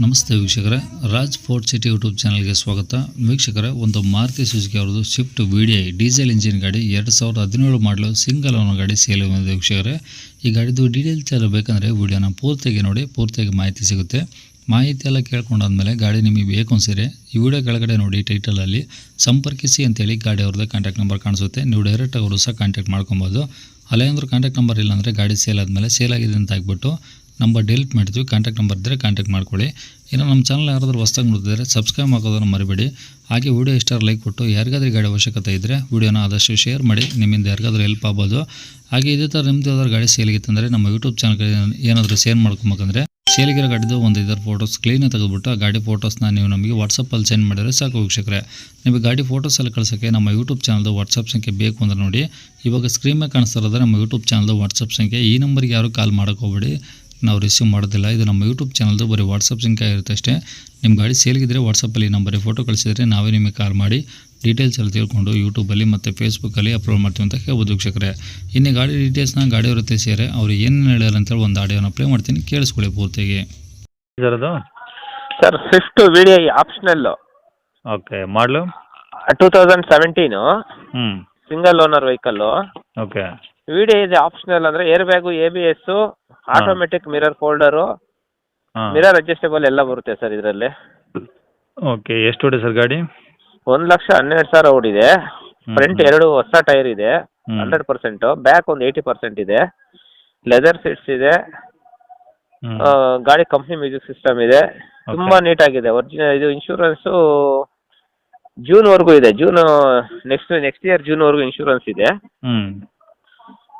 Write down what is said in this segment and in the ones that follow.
ನಮಸ್ತೆ ವೀಕ್ಷಕರೇ. Raj fort city YouTube ಚಾನಲ್ಗೆ ಸ್ವಾಗತ. ವೀಕ್ಷಕರೇ, ಒಂದು ಮಾರುತಿ ಸುಜುಕಿ ಅವ್ರದ್ದು Swift V D I diesel engine ಗಾಡಿ ಎರಡು ಸಾವಿರದ ಹದಿನೇಳು ಮಾಡಲು ಸಿಂಗಲ್ ಓನರ್ ಗಾಡಿ ಸೇಲ್ ಬಂದಿದೆ ವೀಕ್ಷಕರೇ. ಈ ಗಾಡಿದು ಡೀಟೇಲ್ಸ್ ಎಲ್ಲ ಬೇಕಂದರೆ ವಿಡಿಯೋನ ಪೂರ್ತಿಯಾಗಿ ನೋಡಿ, ಪೂರ್ತಿಯಾಗಿ ಮಾಹಿತಿ ಸಿಗುತ್ತೆ. ಮಾಹಿತಿ ಎಲ್ಲ ಕೇಳ್ಕೊಂಡಾದ್ಮೇಲೆ ಗಾಡಿ ನಿಮಗೆ ಬೇಕು ಅನ್ಸಿದ್ರೆ ಈ ವಿಡಿಯೋ ಕೆಳಗಡೆ ನೋಡಿ ಟೈಟಲಲ್ಲಿ ಸಂಪರ್ಕಿಸಿ ಅಂತೇಳಿ ಗಾಡಿ ಅವ್ರದ್ದು ಕಾಂಟ್ಯಾಕ್ಟ್ ನಂಬರ್ ಕಾಣಿಸುತ್ತೆ. ನೀವು ಡೈರೆಕ್ಟಾಗಿ ಅವರು ಸಹ ಕಾಂಟ್ಯಾಕ್ಟ್ ಮಾಡ್ಕೊಬೋದು. ಅಲ್ಲೇ ಅಂದರೂ ಕಾಂಟ್ಯಾಕ್ಟ್ ನಂಬರ್ ಇಲ್ಲಾಂದರೆ ಗಾಡಿ ಸೇಲ್ ಆದಮೇಲೆ ಸೇಲ್ ಆಗಿದೆ ಅಂತ ಆಗ್ಬಿಟ್ಟು ನಂಬರ್ ಡೆಲಿಟ್ ಮಾಡ್ತೀವಿ ಕಾಂಟ್ಯಾಕ್ಟ್ ನಂಬರ್ ಇದ್ದರೆ ಕಾಂಟ್ಯಾಕ್ಟ್ ಮಾಡ್ಕೊಳ್ಳಿ. ಇನ್ನು ನಮ್ಮ ಚಾನಲ್ ಯಾರಾದರೂ ಹೊಸ್ದಾಗಿ ನೋಡ್ತಿದ್ರೆ ಸಬ್ಸ್ಕ್ರೈಬ್ ಹಾಕೋದನ್ನು ಮರಿಬೇಡಿ. ಹಾಗೆ ವೀಡಿಯೋ ಇಷ್ಟ ಲೈಕ್ ಕೊಟ್ಟು, ಯಾರಿಗಾದ್ರೂ ಗಾಡಿ ಅವಶ್ಯಕತೆ ಇದ್ದರೆ ವೀಡಿಯೋನ ಆದಷ್ಟು ಶೇರ್ ಮಾಡಿ, ನಿಮ್ಮಿಂದ ಯಾರಿಗಾದ್ರೂ ಹೆಲ್ಪ್ ಆಗ್ಬೋದು. ಹಾಗೆ ಇದೇ ಥರ ನಿಮ್ಮದು ಯಾವ್ದಾದ್ರು ಗಾಡಿ ಸೇಲಿಗಿತ್ತಂದರೆ ನಮ್ಮ ಯೂಟ್ಯೂಬ್ ಚಾನಲ್ಗೆ ಏನಾದರೂ ಸೇಲ್ ಮಾಡ್ಕೊಬೇಕಂದ್ರೆ ಸೇಲಿಗಿರೋ ಗಾಡಿದು ಒಂದು ಇದರ ಫೋಟೋಸ್ ಕ್ಲೀನಾಗಿ ತೆಗೆದುಬಿಟ್ಟು, ಆ ಗಾಡಿ ಫೋಟೋಸ್ನ ನೀವು ನಮಗೆ ವಾಟ್ಸಪ್ಪಲ್ಲಿ ಸೆಂಡ್ ಮಾಡಿದರೆ ಸಾಕು ವೀಕ್ಷಕರೆ. ನಿಮಗೆ ಗಾಡಿ ಫೋಟೋಸ್ ಎಲ್ಲ ಕಳ್ಸೋಕ್ಕೆ ನಮ್ಮ ಯೂಟ್ಯೂಬ್ ಚಾನಲ್ದು ವಾಟ್ಸಪ್ ಸಂಖ್ಯೆ ಬೇಕು ಅಂದ್ರೆ ನೋಡಿ. ಇವಾಗ ಸ್ಕ್ರೀನ್ ಮೇಲೆ ಕಾಣಿಸ್ತಾ ನಮ್ಮ ಯೂಟ್ಯೂಬ್ ಚಾನಲ್ದು ವಾಟ್ಸಪ್ ಸಂಖ್ಯೆ. ಈ ನಂಬರ್ಗೆ ಯಾರು ಕಾಲ್ ಮಾಡೋಕೆ ಹೋಗ್ಬೇಡಿ. ನಾವು ರಿಸೀವ್ ಮಾಡೋದಿಲ್ಲ. ಇದು ನಮ್ಮ ಯೂಟ್ಯೂಬ್ ಚಾನಲ್ದು ಬರೀ ವಾಟ್ಸಪ್ ಸಂಖ್ಯೆ ಇರುತ್ತೆ ಅಷ್ಟೇ. ನಿಮ್ಮ ಗಾಡಿ ಸೇಲ್ಗಿದ್ರೆ ವಾಟ್ಸಪ್ಪಲ್ಲಿ ನಂಬರಿಗೆ ಫೋಟೋ ಕಳಿಸಿದ್ರೆ ನಾವೇ ನಿಮಗೆ ಕಾಲ್ ಮಾಡಿ ಡೀಟೇಲ್ಸ್ ಎಲ್ಲ ತಿಳ್ಕೊಂಡು ಯೂಟ್ಯೂಬಲ್ಲಿ ಮತ್ತು ಫೇಸ್ಬುಕ್ಕಲ್ಲಿ ಅಪ್ಲೋಡ್ ಮಾಡ್ತೀವಿ ಅಂತ ಹೇಳ್ಬೋದು ವೀಕ್ಷಕರೇ. ಇನ್ನು ಗಾಡಿ ಡೀಟೇಲ್ಸ್ನ ಗಾಡಿ ಇರುತ್ತೆ ಸೇರಿ ಅವ್ರು ಏನೇನು ಹೇಳ್ಯಾರ ಅಂತೇಳಿ ಒಂದು ಆಡಿಯೋನ ಪ್ಲೇ ಮಾಡ್ತೀನಿ. ಕೇಳಿಸ್ಕೊಳ್ಳಿ ಪೂರ್ತಿಗೆ ಸರ್ ಅದು? Sir Swift V D I optional okay ಮಾಡಲು ಟೂ ತೌಸಂಡ್ ಸೆವೆಂಟೀನು ಹ್ಞೂ single owner vehicle okay V D I optional ಅಂದರೆ air bag A B S automatic mirror folder mirror adjustable ಎಲ್ಲ ಬರುತ್ತೆ ಸರ್ ಇದರಲ್ಲಿ. ಓಕೆ ಎಷ್ಟು ಓಡಿದೆ sir ಗಾಡಿ? ಒಂದು ಲಕ್ಷ ಹನ್ನೆರಡು ಸಾವಿರ ಓಡಿದೆ. ಫ್ರಂಟ್ ಎರಡು ಹೊಸ ಟೈರ್ ಇದೆ. ಹಂಡ್ರೆಡ್ ಪರ್ಸೆಂಟು ಬ್ಯಾಕ್ ಒಂದು ಏಯ್ಟಿ ಪರ್ಸೆಂಟ್ ಇದೆ. ಲೆದರ್ ಸೀಟ್ಸ್ ಇದೆ. ಗಾಡಿ ಕಂಪ್ನಿ ಮ್ಯೂಸಿಕ್ ಸಿಸ್ಟಮ್ ಇದೆ. ತುಂಬಾ ನೀಟಾಗಿದೆ. ಒರಿಜಿನಲ್ ಇದು ಇನ್ಶೂರೆನ್ಸು ಜೂನ್ವರೆಗೂ ಇದೆ. ಜೂನ್ ನೆಕ್ಸ್ಟ್ ನೆಕ್ಸ್ಟ್ ಇಯರ್ ಜೂನ್ವರೆಗೂ ಇನ್ಶೂರೆನ್ಸ್ ಇದೆ.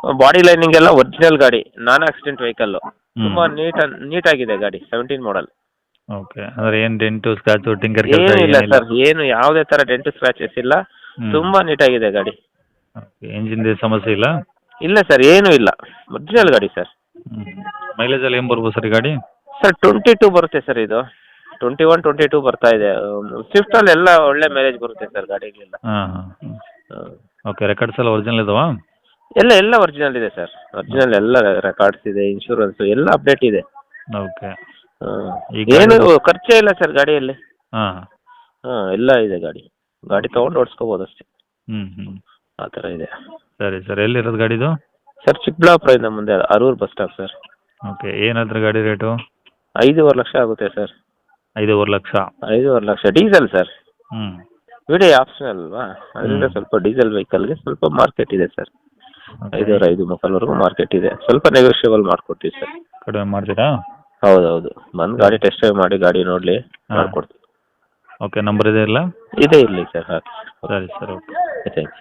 ಬಾಡಿ ಲೈನಿಂಗ್ ಎಲ್ಲ ಒರಿಜಿನಲ್ ಗಾಡಿ ನಾನ್ ಆಕ್ಸಿಡೆಂಟ್ ವೆಹಿಕಲ್ ತುಂಬಾ ನೀಟ್ ನೀಟಾಗಿದೆ ಗಾಡಿ ಸೆವೆಂಟೀನ್ ಮಾಡಲ್ ಓಕೆ ಅಂದ್ರೆ ಏನು ಡೆಂಟು ಸ್ಕ್ರಾಚ್ ಟಿಂಕರ್ ಕೆಲಸ ಏನಿಲ್ಲ? ಸರ್ ಏನು ಯಾವುದೇ ತರ ಡೆಂಟು ಸ್ಕ್ರಾಚಸ್ ಇಲ್ಲ. ತುಂಬಾ ನೀಟಾಗಿದೆ ಗಾಡಿ. ಓಕೆ ಇಂಜಿನ್ದು ಸಮಸ್ಯೆ ಇಲ್ಲ? ಇಲ್ಲ ಸರ್ ಏನು ಇಲ್ಲ. ಒರಿಜಿನಲ್ ಗಾಡಿ ಸರ್. ಮೈಲೇಜ್ ಅಲ್ಲಿ ಏನ್ ಬರ್ಬೋದು ಸರ್ ಗಾಡಿ? ಸರ್ ಟ್ವೆಂಟಿ ಟೂ ಬರುತ್ತೆ ಸರ್ ಇದು. ಟ್ವೆಂಟಿ ಒನ್ ಟ್ವೆಂಟಿ ಟೂ ಬರ್ತಾ ಇದೆ. ಸ್ವಿಫ್ಟ್ ಅಲ್ಲಿ ಎಲ್ಲ ಒಳ್ಳೆ ಮೈಲೇಜ್ ಬರುತ್ತೆ ಸರ್ ಗಾಡಿಗೆಲ್ಲ ಓಕೆ ರೆಕಾರ್ಡ್ಸ್ ಎಲ್ಲ ಒರಿಜಿನಲ್ ಇದಾವಾ? ಎಲ್ಲ ಎಲ್ಲ ಒರಿಜಿನಲ್ ಇದೆ ಸರ್ ಒರಿಜಿನಲ್ ಎಲ್ಲ ರೆಕಾರ್ಡ್ಸ್ ಇದೆ ಇನ್ಶೂರೆನ್ಸ್ ಎಲ್ಲ ಅಪ್ಡೇಟ್ ಇದೆ. ಓಕೆ ಹ್ಮ್. ಏನು ಖರ್ಚೇ ಇಲ್ಲ ಸರ್ ಗಾಡಿಯಲ್ಲಿ. ಹಾಂ. ಹಾಂ ಎಲ್ಲ ಇದೆ ಗಾಡಿ. ಗಾಡಿ ತೊಗೊಂಡು ಓಡಿಸ್ಕೋಬೋದು ಅಷ್ಟೇ. ಹ್ಞೂ ಹ್ಞೂ ಆ ಥರ ಇದೆ. ಸರಿ ಸರ್ ಎಲ್ಲಿರೋದು ಗಾಡಿದು? ಸರ್ ಚಿಕ್ಕಬಳ್ಳಾಪುರದಿಂದ ಮುಂದೆ Aruru bus stop sir okay ಏನು ಹೇಳ್ತಾರೆ ಗಾಡಿ ರೇಟು ಐದೂವರೆ ಲಕ್ಷ ಆಗುತ್ತೆ ಸರ್ ಐದೂವರೆ ಲಕ್ಷ. ಐದೂವರೆ ಲಕ್ಷ. ಡೀಸೆಲ್ ಸರ್ ಹ್ಞೂ ವಿಡಿ ಆಪ್ಷನ್ ಅಲ್ವಾ? ಅದರಿಂದ ಸ್ವಲ್ಪ ಡೀಸೆಲ್ ವೆಹಿಕಲ್ಗೆ ಸ್ವಲ್ಪ ಮಾರ್ಕೆಟ್ ಇದೆ ಸರ್ ಐದೂವರೆ ಐದು ಮುಕ್ಕಾಲ್ವರೆಗೂ ಮಾರ್ಕೆಟ್ ಇದೆ. ಸ್ವಲ್ಪ ನೆಗೋಷಿಯಬಲ್ ಮಾಡ್ಕೊಡ್ತೀವಿ ಸರ್ ಕಡಿಮೆ ಮಾಡ್ತೀರಾ? ಹೌದೌದು. ಬಂದು ಗಾಡಿ ಟೆಸ್ಟ್ ಡ್ರೈವ್ ಮಾಡಿ ಗಾಡಿ ನೋಡಲಿ ಹಾ. ಮಾಡ್ಕೊಡ್ತೀವಿ. ಓಕೆ ನಂಬರ್ ಇದೆ ಇಲ್ಲ? ಇದೆ ಇರಲಿ ಸರ್ ಹಾಕಿ. ಸರಿ ಸರ್ ಓಕೆ ಥ್ಯಾಂಕ್ ಯು